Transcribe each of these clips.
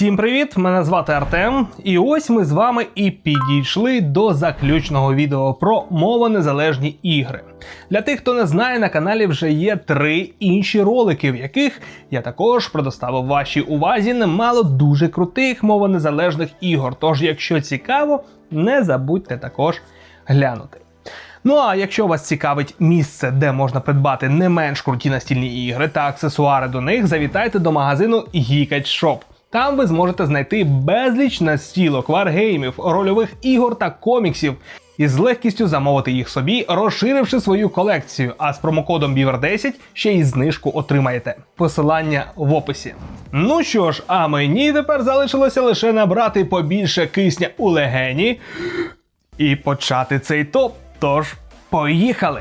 Всім привіт! Мене звати Артем, і ось ми з вами і підійшли до заключного відео про мовонезалежні ігри. Для тих, хто не знає, на каналі вже є три інші ролики, в яких я також предоставив вашій увазі немало дуже крутих мовонезалежних ігор. Тож, якщо цікаво, не забудьте також глянути. Ну а якщо вас цікавить місце, де можна придбати не менш круті настільні ігри та аксесуари до них, завітайте до магазину Geekage Shop. Там ви зможете знайти безліч настілок, варгеймів, рольових ігор та коміксів. І з легкістю замовити їх собі, розширивши свою колекцію. А з промокодом BIVER10 ще й знижку отримаєте. Посилання в описі. Ну що ж, а мені тепер залишилося лише набрати побільше кисня у легені і почати цей топ. Тож, поїхали!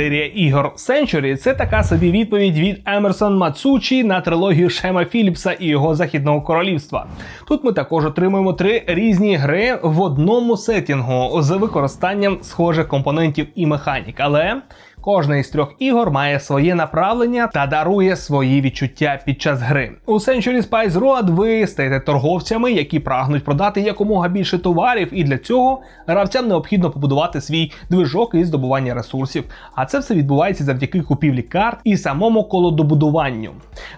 Серія ігор Century – це така собі відповідь від Емерсон Мацучі на трилогію Шема Філіпса і його західного королівства. Тут ми також отримуємо три різні гри в одному сетінгу з використанням схожих компонентів і механік, але Кожна із трьох ігор має своє направлення та дарує свої відчуття під час гри. У Century Spice Road ви стаєте торговцями, які прагнуть продати якомога більше товарів, і для цього гравцям необхідно побудувати свій движок і здобування ресурсів. А це все відбувається завдяки купівлі карт і самому колодобудуванню.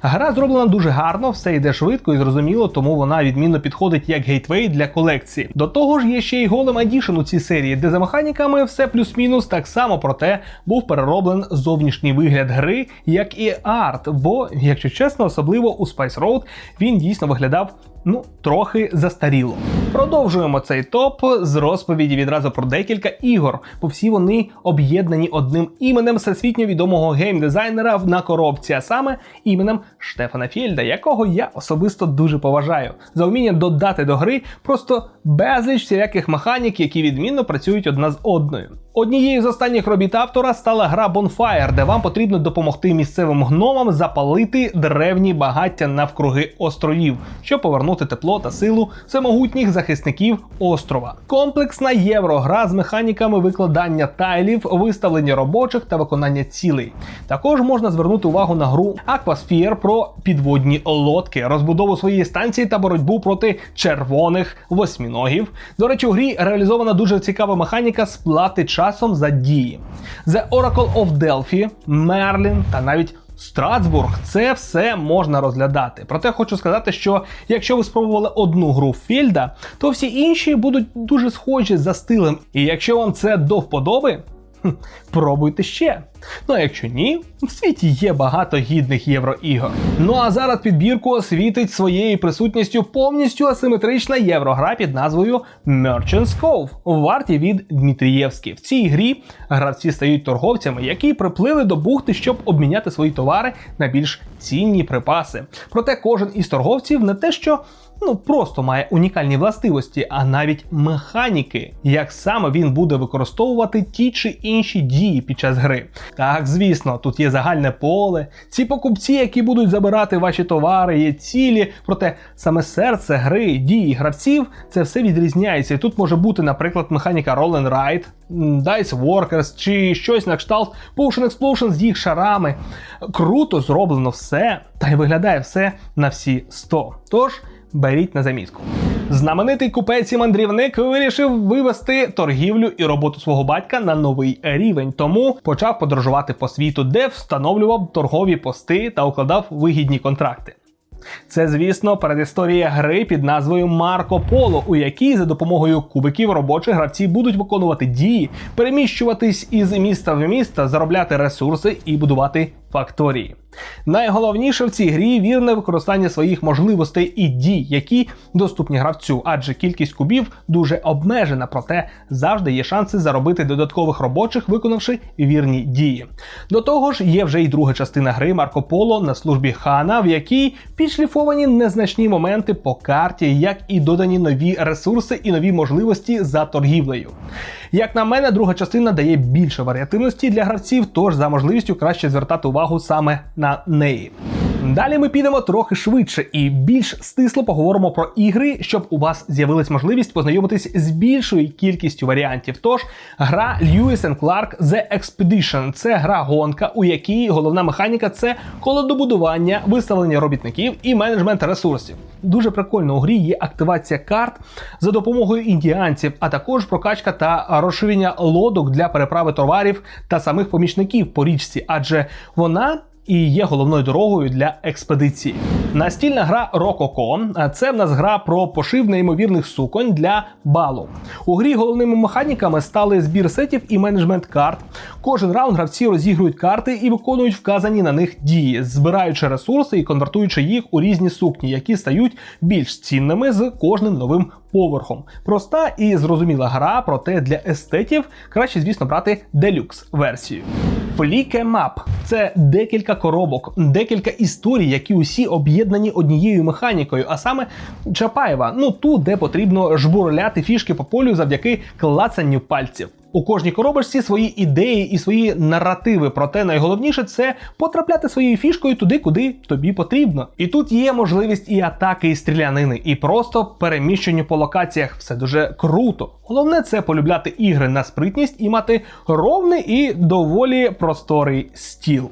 Гра зроблена дуже гарно, все йде швидко і зрозуміло, тому вона відмінно підходить як гейтвей для колекції. До того ж, є ще й Golem Edition у цій серії, де за механіками все плюс-мінус так само, проте був перероблен зовнішній вигляд гри, як і арт. Бо, якщо чесно, особливо у Spice Road він дійсно виглядав. Ну, трохи застаріло. Продовжуємо цей топ з розповіді відразу про декілька ігор, бо всі вони об'єднані одним іменем всесвітньо відомого геймдизайнера на коробці, а саме іменем Штефана Фєльда, якого я особисто дуже поважаю, за вміння додати до гри просто безліч всіляких механік, які відмінно працюють одна з одною. Однією з останніх робіт автора стала гра Bonfire, де вам потрібно допомогти місцевим гномам запалити древні багаття навкруги островів, щоб повернути тепло та силу всемогутніх захисників острова. Комплексна єврогра з механіками викладання тайлів, виставлення робочих та виконання цілей. Також можна звернути увагу на гру Aquasphere про підводні лодки, розбудову своєї станції та боротьбу проти червоних восьміногів. До речі, у грі реалізована дуже цікава механіка сплати часом за дії. The Oracle of Delphi, Merlin та навіть Страсбург, це все можна розглядати. Проте хочу сказати, що якщо ви спробували одну гру Фільда, то всі інші будуть дуже схожі за стилем. І якщо вам це до вподоби, пробуйте ще. Ну а якщо ні, в світі є багато гідних євроігор. Ну а зараз підбірку освітить своєю присутністю повністю асиметрична єврогра під назвою Merchant's Cove у варті від Дмитрієвський. В цій грі гравці стають торговцями, які приплили до бухти, щоб обміняти свої товари на більш цінні припаси. Проте кожен із торговців не те, що ну просто має унікальні властивості, а навіть механіки, як саме він буде використовувати ті чи інші дії під час гри. Так, звісно, тут є загальне поле, ці покупці, які будуть забирати ваші товари, є цілі, проте саме серце гри, дії гравців, це все відрізняється. І тут може бути, наприклад, механіка Roll and Ride, Dice Workers чи щось на кшталт Potion Explosion з їх шарами. Круто зроблено все, та й виглядає все на всі 100. Тож беріть на замітку. Знаменитий купець і мандрівник вирішив вивести торгівлю і роботу свого батька на новий рівень, тому почав подорожувати по світу, де встановлював торгові пости та укладав вигідні контракти. Це, звісно, передісторія гри під назвою Марко Поло, у якій за допомогою кубиків робочі гравці будуть виконувати дії, переміщуватись із міста в місто, заробляти ресурси і будувати факторії. Найголовніше в цій грі вірне використання своїх можливостей і дій, які доступні гравцю, адже кількість кубів дуже обмежена, проте завжди є шанси заробити додаткових робочих, виконавши вірні дії. До того ж, є вже й друга частина гри Марко Поло на службі хана, в якій підшліфовані незначні моменти по карті, як і додані нові ресурси і нові можливості за торгівлею. Як на мене, друга частина дає більше варіативності для гравців, тож за можливістю краще звертати увагу саме на неї. Далі ми підемо трохи швидше і більш стисло поговоримо про ігри, щоб у вас з'явилась можливість познайомитись з більшою кількістю варіантів. Тож, гра Lewis and Clark The Expedition це гра гонка, у якій головна механіка це колодобудування, виставлення робітників і менеджмент ресурсів. Дуже прикольно у грі є активація карт за допомогою індіанців, а також прокачка та розширення лодок для переправи товарів та самих помічників по річці, адже вона і є головною дорогою для експедиції. Настільна гра Рококо це в нас гра про пошив неймовірних суконь для балу. У грі головними механіками стали збір сетів і менеджмент карт. Кожен раунд гравці розігрують карти і виконують вказані на них дії, збираючи ресурси і конвертуючи їх у різні сукні, які стають більш цінними з кожним новим поверхом. Проста і зрозуміла гра, проте для естетів краще, звісно, брати делюкс версію. Фліке Мап це декілька коробок, декілька історій, які усі об'єднані однією механікою, а саме Чапаєва, ну ту, де потрібно жбурляти фішки по полю завдяки клацанню пальців. У кожній коробочці свої ідеї і свої наративи. Проте найголовніше це потрапляти своєю фішкою туди, куди тобі потрібно. І тут є можливість і атаки, і стрілянини, і просто переміщення по локаціях. Все дуже круто. Головне це полюбляти ігри на спритність і мати ровний і доволі просторий стіл.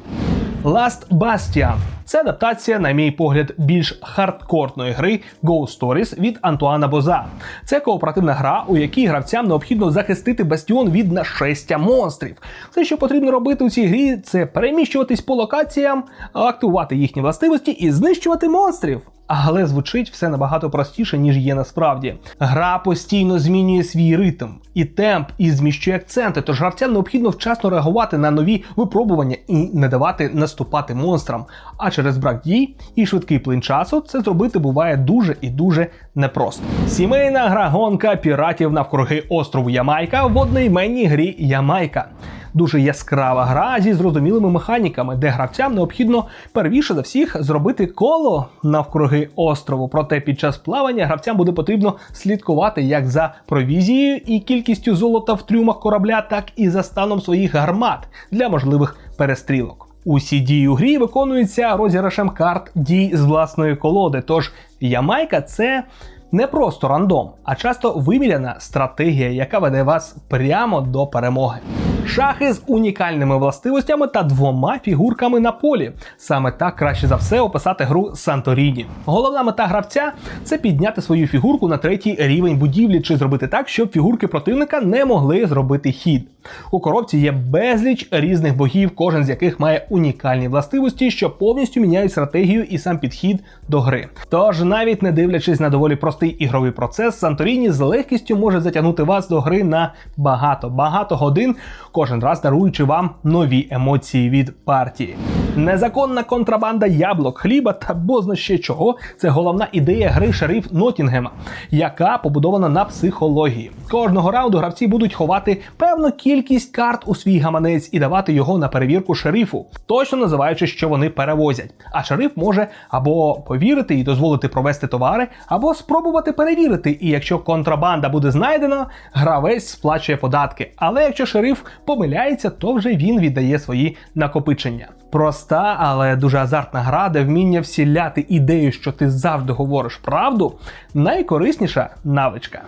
Last Bastion – це адаптація, на мій погляд, більш хардкорної гри Ghost Stories від Антуана Боза. Це кооперативна гра, у якій гравцям необхідно захистити бастіон від нашестя монстрів. Все, що потрібно робити у цій грі, це переміщуватись по локаціям, активувати їхні властивості і знищувати монстрів. Але звучить все набагато простіше, ніж є насправді. Гра постійно змінює свій ритм і темп, і зміщує акценти. Тож гравцям необхідно вчасно реагувати на нові випробування і не давати наступати монстрам. А через брак дій і швидкий плин часу це зробити буває дуже і дуже непросто. Сімейна гра гонка піратів навкруги острову Ямайка в одноіменній грі Ямайка дуже яскрава гра зі зрозумілими механіками, де гравцям необхідно первіше за всіх зробити коло навкруги острову. Проте під час плавання гравцям буде потрібно слідкувати як за провізією і кількістю золота в трюмах корабля, так і за станом своїх гармат для можливих перестрілок. Усі дії у грі виконуються розіграшем карт дій з власної колоди. Тож Ямайка це не просто рандом, а часто виміряна стратегія, яка веде вас прямо до перемоги. Шахи з унікальними властивостями та двома фігурками на полі. Саме так краще за все описати гру Санторіні. Головна мета гравця це підняти свою фігурку на третій рівень будівлі, чи зробити так, щоб фігурки противника не могли зробити хід. У коробці є безліч різних богів, кожен з яких має унікальні властивості, що повністю міняють стратегію і сам підхід до гри. Тож, навіть не дивлячись на доволі простий ігровий процес, Санторіні з легкістю може затягнути вас до гри на багато-багато годин, кожен раз даруючи вам нові емоції від партії. Незаконна контрабанда яблук, хліба та бозна ще чого це головна ідея гри шериф Нотінгема, яка побудована на психології. Кожного раунду гравці будуть ховати певну кількість карт у свій гаманець і давати його на перевірку шерифу, точно називаючи, що вони перевозять. А шериф може або повірити і дозволити провести товари, або спробувати перевірити. І якщо контрабанда буде знайдена, гравець сплачує податки. Але якщо шериф помиляється, то вже він віддає свої накопичення. Проста, але дуже азартна гра, де вміння всіляти ідею, що ти завжди говориш правду, найкорисніша навичка.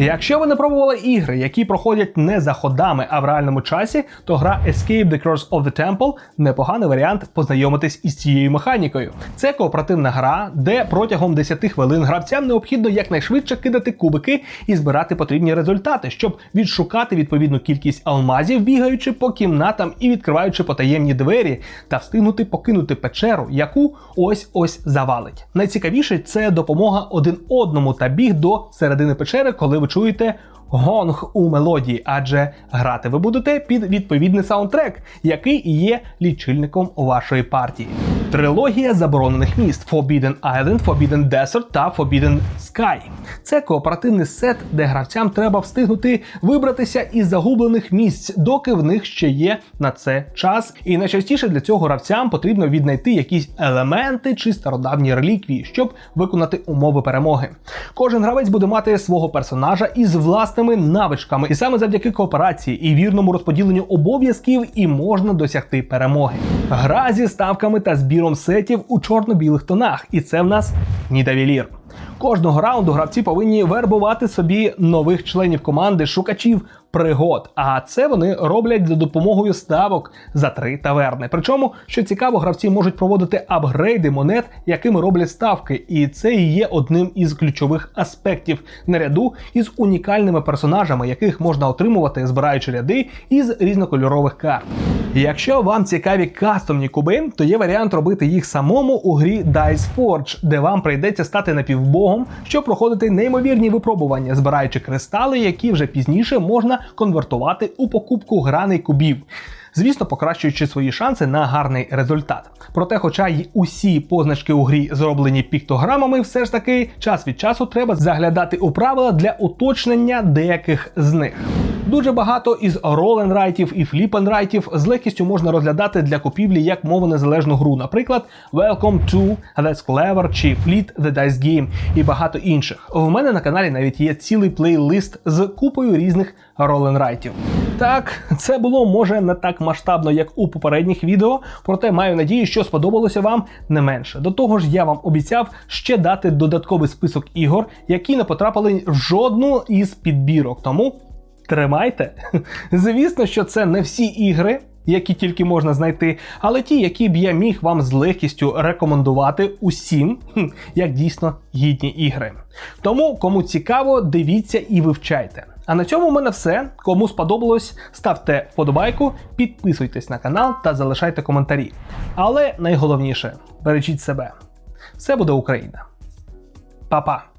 Якщо ви не пробували ігри, які проходять не за ходами, а в реальному часі, то гра Escape the Curse of the Temple непоганий варіант познайомитись із цією механікою. Це кооперативна гра, де протягом 10 хвилин гравцям необхідно якнайшвидше кидати кубики і збирати потрібні результати, щоб відшукати відповідну кількість алмазів, бігаючи по кімнатам і відкриваючи потаємні двері, та встигнути покинути печеру, яку ось ось завалить. Найцікавіше це допомога один одному та біг до середини печери, коли ви чуєте гонг у мелодії, адже грати ви будете під відповідний саундтрек, який є лічильником вашої партії. Трилогія заборонених міст Forbidden Island, Forbidden Desert та Forbidden Sky. Це кооперативний сет, де гравцям треба встигнути вибратися із загублених місць, доки в них ще є на це час. І найчастіше для цього гравцям потрібно віднайти якісь елементи чи стародавні реліквії, щоб виконати умови перемоги. Кожен гравець буде мати свого персонажа із власними навичками, і саме завдяки кооперації і вірному розподіленню обов'язків і можна досягти перемоги. Гра зі ставками та збіром сетів у чорно-білих тонах, і це в нас Нідавілір. Кожного раунду гравці повинні вербувати собі нових членів команди, шукачів пригод. А це вони роблять за допомогою ставок за три таверни. Причому, що цікаво, гравці можуть проводити апгрейди монет, якими роблять ставки, і це і є одним із ключових аспектів наряду із унікальними персонажами, яких можна отримувати, збираючи ряди із різнокольорових карт. Якщо вам цікаві кастомні куби, то є варіант робити їх самому у грі Dice Forge, де вам прийдеться стати напівбогом, щоб проходити неймовірні випробування, збираючи кристали, які вже пізніше можна конвертувати у покупку граней кубів. Звісно, покращуючи свої шанси на гарний результат. Проте, хоча й усі позначки у грі зроблені піктограмами, все ж таки час від часу треба заглядати у правила для уточнення деяких з них. Дуже багато із роленрайтів і фліпенрайтів з легкістю можна розглядати для купівлі як мову незалежну гру, наприклад, Welcome to That's Clever чи Fleet the Dice Game і багато інших. В мене на каналі навіть є цілий плейлист з купою різних роленрайтів. Так, це було може не так масштабно, як у попередніх відео, проте маю надію, що сподобалося вам не менше. До того ж, я вам обіцяв ще дати додатковий список ігор, які не потрапили в жодну із підбірок. Тому тримайте. Звісно, що це не всі ігри. Які тільки можна знайти, але ті, які б я міг вам з легкістю рекомендувати усім, як дійсно гідні ігри. Тому, кому цікаво, дивіться і вивчайте. А на цьому в мене все. Кому сподобалось, ставте вподобайку, підписуйтесь на канал та залишайте коментарі. Але найголовніше бережіть себе. Все буде Україна. Па-па!